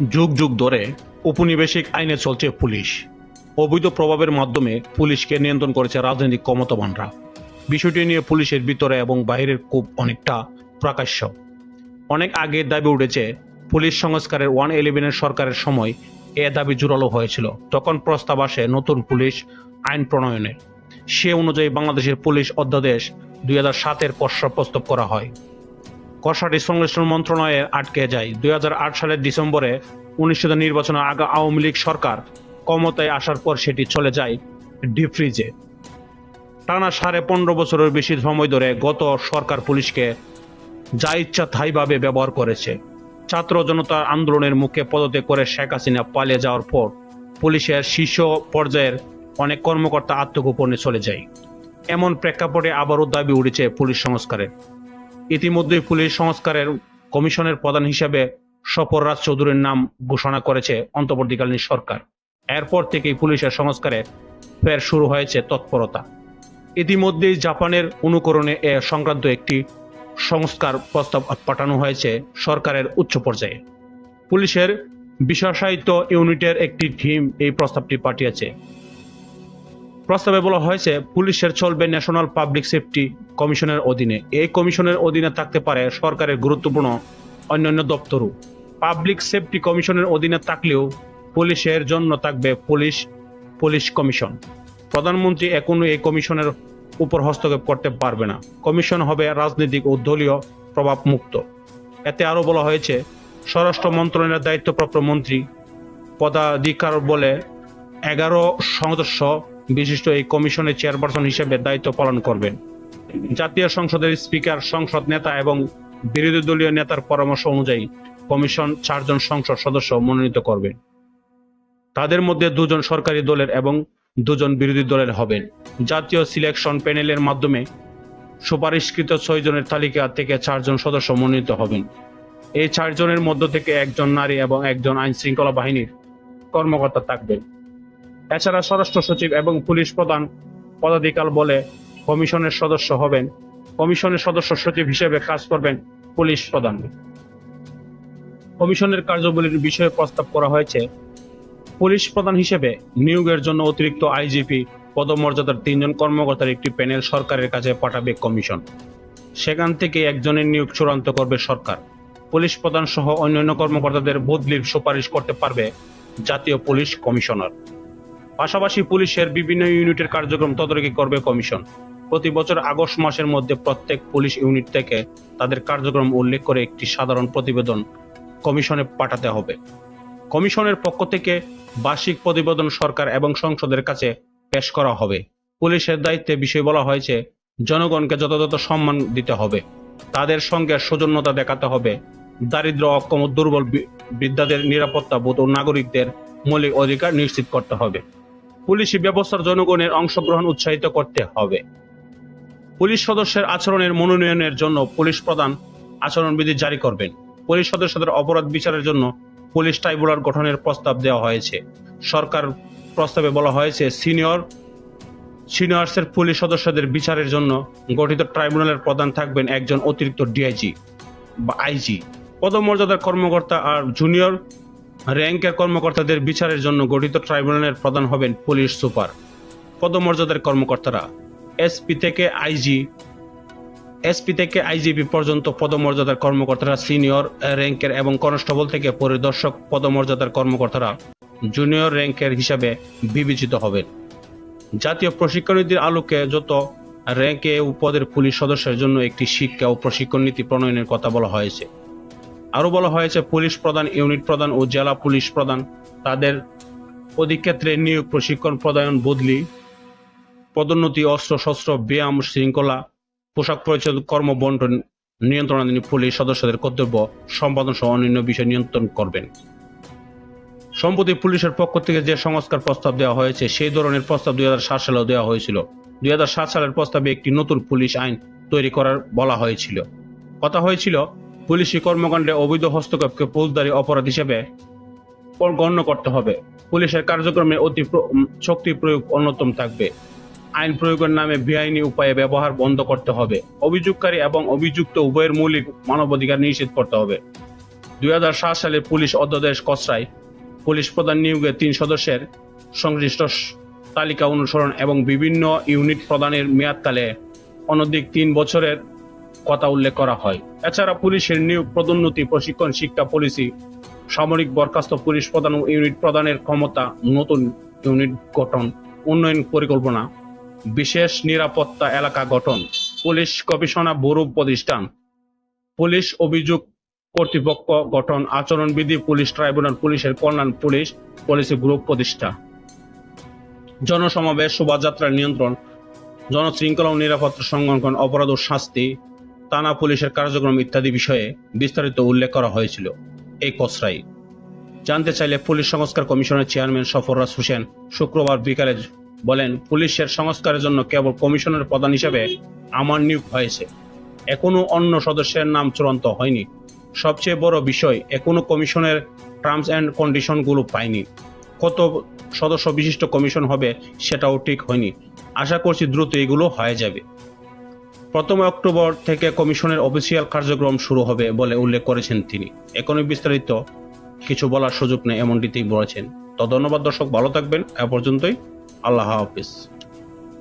যুগ যুগ ধরে উপনিবেশিক আইনে চলছে পুলিশ। অবৈধ প্রভাবের মাধ্যমে পুলিশকে নিয়ন্ত্রণ করেছে রাজনৈতিক ক্ষমতাবানরা। বিষয়টি নিয়ে পুলিশের ভিতরে এবং বাইরের খুব অনেকটা প্রকাশ্য। অনেক আগে দাবি উঠেছে, পুলিশ সংস্কারের ওয়ান ইলেভেনের সরকারের সময় এ দাবি জোরালো হয়েছিল। তখন প্রস্তাব আসে নতুন পুলিশ আইন প্রণয়নের। সে অনুযায়ী বাংলাদেশের পুলিশ অধ্যাদেশ দুই হাজার সাতের প্রস্তাব করা হয়। খসড়াটি সংশ্লিষ্ট মন্ত্রণালয়ে আটকে যায়। দুই হাজার আট সালের ডিসেম্বরে অনুষ্ঠিত নির্বাচনে আগা আওয়ামী লীগ সরকার ক্ষমতায় আসার পর সেটি চলে যায় ডিফ্রিজে টানা সাড়ে পনেরো বছরের বেশি সময় ধরে গত সরকার পুলিশকে যা ইচ্ছা তাইভাবে ব্যবহার করেছে। ছাত্র জনতার আন্দোলনের মুখে পদত্যাগ করে শেখ হাসিনা পালিয়ে যাওয়ার পর পুলিশের শীর্ষ পর্যায়ের অনেক কর্মকর্তা আত্মগোপনে চলে যায়। এমন প্রেক্ষাপটে আবারও দাবি উঠেছে পুলিশ সংস্কারের। ইতিমধ্যেই পুলিশ সংস্কারের কমিশনের প্রধান হিসেবে সফর রাজ চৌধুরীর নাম ঘোষণা করেছে অন্তর্বর্তীকালীন সরকার। এরপর থেকেই পুলিশের সংস্কারে ফের শুরু হয়েছে তৎপরতা। ইতিমধ্যেই জাপানের অনুকরণে এ সংক্রান্ত একটি সংস্কার প্রস্তাব পাঠানো হয়েছে সরকারের উচ্চ পর্যায়ে। পুলিশের বিশেষায়িত ইউনিটের একটি টিম এই প্রস্তাবটি পাঠিয়েছে। প্রস্তাবে বলা হয়েছে, পুলিশের চলবে ন্যাশনাল পাবলিক সেফটি কমিশনের অধীনে। এই কমিশনের অধীনে থাকতে পারে সরকারের গুরুত্বপূর্ণ অন্যান্য দপ্তরও। পাবলিক সেফটি কমিশনের অধীনে থাকলেও পুলিশের জন্য থাকবে পুলিশ পুলিশ কমিশন। প্রধানমন্ত্রী এখনও এই কমিশনের উপর হস্তক্ষেপ করতে পারবে না। কমিশন হবে রাজনৈতিক ও দলীয় প্রভাব মুক্ত এতে আরও বলা হয়েছে, স্বরাষ্ট্র মন্ত্রণালয়ের দায়িত্বপ্রাপ্ত মন্ত্রী পদাধিকার বলে এগারো সদস্য বিশিষ্ট এই কমিশনের চেয়ারপারসন হিসেবে দায়িত্ব পালন করবেন। জাতীয় সংসদের স্পিকার, সংসদ নেতা এবং বিরোধী দলীয় নেতার পরামর্শ অনুযায়ী কমিশন চারজন সংসদ সদস্য মনোনীত করবেন তাদের মধ্যে দুজন সরকারি দলের এবং দুজন বিরোধী দলের হবেন জাতীয় সিলেকশন প্যানেলের মাধ্যমে সুপারিশকৃত ছয় জনের তালিকা থেকে চারজন সদস্য মনোনীত হবেন। এই চারজনের মধ্য থেকে একজন নারী এবং একজন আইন শৃঙ্খলা বাহিনীর কর্মকর্তা থাকবেন। এছাড়া স্বরাষ্ট্র সচিব এবং পুলিশ প্রধান পদাধিকার বলে কমিশনের সদস্য হবেন। কমিশনের সদস্য সচিব হিসেবে কাজ করবেন পুলিশ প্রধান। কমিশনের কার্যাবলীর বিষয়ে প্রস্তাব করা হয়েছে, পুলিশ প্রধান হিসেবে নিয়োগের জন্য অতিরিক্ত আইজিপি পদমর্যাদার তিনজন কর্মকর্তার একটি প্যানেল সরকারের কাছে পাঠাবে কমিশন। সেখান থেকে একজনের নিয়োগ চূড়ান্ত করবে সরকার। পুলিশ প্রধান সহ অন্যান্য কর্মকর্তাদের বদলির সুপারিশ করতে পারবে জাতীয় পুলিশ কমিশনার। পাশাপাশি পুলিশের বিভিন্ন ইউনিটের কার্যক্রম তদারকি করবে কমিশন। প্রতি বছর আগস্ট মাসের মধ্যে প্রত্যেক পুলিশ ইউনিট থেকে তাদের কার্যক্রম উল্লেখ করে একটি সাধারণ প্রতিবেদন কমিশনে পাঠাতে হবে। কমিশনের পক্ষ থেকে বার্ষিক প্রতিবেদন সরকার এবং সংসদের কাছে পেশ করা হবে। পুলিশের দায়িত্বে বিষয় বলা হয়েছে, জনগণকে যথাযথ সম্মান দিতে হবে। তাদের সঙ্গে সৌজন্যতা দেখাতে হবে। দারিদ্র, অক্ষম, দুর্বল বৃদ্ধাদের নিরাপত্তা বোধ ও নাগরিকদের মৌলিক অধিকার নিশ্চিত করতে হবে। পুলিশি ব্যবস্থার জনগণের অংশগ্রহণ উৎসাহিত করতে হবে। পুলিশ সদস্যের আচরণের মনোনয়নের জন্য পুলিশ প্রধান আচরণবিধি জারি করবেন। পুলিশ সদস্যদের অপরাধ বিচারের জন্য পুলিশ ট্রাইব্যুনাল গঠনের প্রস্তাব দেওয়া হয়েছে। সরকার প্রস্তাবে বলা হয়েছে, সিনিয়র, সিনিয়র্সের পুলিশ সদস্যদের বিচারের জন্য গঠিত ট্রাইব্যুনালের প্রধান থাকবেন একজন অতিরিক্ত ডিআইজি বা আইজি। পদমর্যাদার কর্মকর্তা আর জুনিয়র র্যাঙ্কের কর্মকর্তাদের বিচারের জন্য গঠিত ট্রাইব্যুনালের প্রধান হবেন পুলিশ সুপার। পদমর্যাদার কর্মকর্তারা, এসপি থেকে আইজি, এসপি থেকে আইজিপি পর্যন্ত পদমর্যাদার কর্মকর্তারা সিনিয়র র্যাঙ্কের এবং কনস্টেবল থেকে পরিদর্শক পদমর্যাদার কর্মকর্তারা জুনিয়র র্যাঙ্কের হিসাবে বিবেচিত হবেন। জাতীয় প্রশিক্ষণ নীতির আলোকে যত র্যাঙ্কে ও পদের পুলিশ সদস্যের জন্য একটি শিক্ষা ও প্রশিক্ষণ নীতি প্রণয়নের কথা বলা হয়েছে। আরও বলা হয়েছে, পুলিশ প্রধান, ইউনিট প্রধান ও জেলা পুলিশ প্রধান তাদের অধিক্ষেত্রে নিয়োগ, প্রশিক্ষণ প্রদান বদলি, পদোন্নতি, অস্ত্র শস্ত্র, ব্যায়াম, শৃঙ্খলা, পোশাক পরিচ্ছদ কর্ম কর্মবন্টন, নিয়ন্ত্রণাধীন পুলিশ সদস্যদের কর্তব্য সম্পাদন সহ অন্যান্য বিষয় নিয়ন্ত্রণ করবেন। সম্প্রতি পুলিশের পক্ষ থেকে যে সংস্কার প্রস্তাব দেওয়া হয়েছে, সেই ধরনের প্রস্তাব দুই হাজার সাত সালেও দেওয়া হয়েছিল। দুই হাজার সাত সালের প্রস্তাবে একটি নতুন পুলিশ আইন তৈরি করার বলা হয়েছিল। কথা হয়েছিল পুলিশি কর্মকাণ্ডে অবৈধ হস্তক্ষেপকে ফৌজদারি অপরাধ হিসেবে গণ্য করতে হবে। পুলিশের কার্যক্রমে অতি শক্তি প্রয়োগ অন্যতম থাকবে। আইন প্রয়োগের নামে বেআইনি উপায়ে ব্যবহার বন্ধ করতে হবে। অভিযোগকারী এবং অভিযুক্ত উভয়ের মৌলিক মানবাধিকার নিশ্চিত করতে হবে। দুই হাজার সাত সালে পুলিশ অধ্যাদেশ কসরায় পুলিশ প্রধান নিয়োগে তিন সদস্যের সংশ্লিষ্ট তালিকা অনুসরণ এবং বিভিন্ন ইউনিট প্রদানের মেয়াদকালে অনধিক তিন বছরের কথা উল্লেখ করা হয়। এছাড়া পুলিশের নিয়োগ পদোন্নতি, প্রশিক্ষণ, শিক্ষা, পলিসি, সামরিক বরখাস্ত, পুলিশ প্রধান ইউনিট প্রদানের ক্ষমতা, নতুন ইউনিট গঠন, উন্নয়ন পরিকল্পনা, বিশেষ নিরাপত্তা এলাকা গঠন, পুলিশ গবেষণা ব্যুরো প্রতিষ্ঠান, পুলিশ অভিযোগ কর্তৃপক্ষ গঠন, আচরণবিধি, পুলিশ ট্রাইব্যুনাল, পুলিশের কল্যাণ, পুলিশ পলিসি গ্রুপ প্রতিষ্ঠা। জনসমাবেশ, শোভাযাত্রার নিয়ন্ত্রণ, জনশৃঙ্খলা ও নিরাপত্তা সংরক্ষণ, অপরাধ ও শাস্তি থানা পুলিশের কার্যক্রম ইত্যাদি বিষয়ে বিস্তারিত উল্লেখ করা হয়েছিল। এই কসরাই জানতে চাইলে পুলিশ সংস্কার কমিশনের চেয়ারম্যান সফররাজ হোসেন শুক্রবার বিকালে বলেন, পুলিশের সংস্কারের জন্য কেবল কমিশনের প্রধান হিসেবে আমার নিয়োগ হয়েছে। এখনও অন্য সদস্যের নাম চূড়ান্ত হয়নি। সবচেয়ে বড় বিষয়, এখনও কমিশনের টার্মস অ্যান্ড কন্ডিশনগুলো পাইনি। কত সদস্য বিশিষ্ট কমিশন হবে সেটাও ঠিক হয়নি। আশা করছি দ্রুত এগুলো হয়ে যাবে। প্রথম অক্টোবর থেকে কমিশনের অফিসিয়াল কার্যক্রম শুরু হবে বলে উল্লেখ করেছেন তিনি। এখনই বিস্তারিত কিছু বলার সুযোগ নেই এমনটিতেই বলেছেন। তো ধন্যবাদ দর্শক, ভালো থাকবেন। এ পর্যন্তই। আল্লাহ হাফিজ।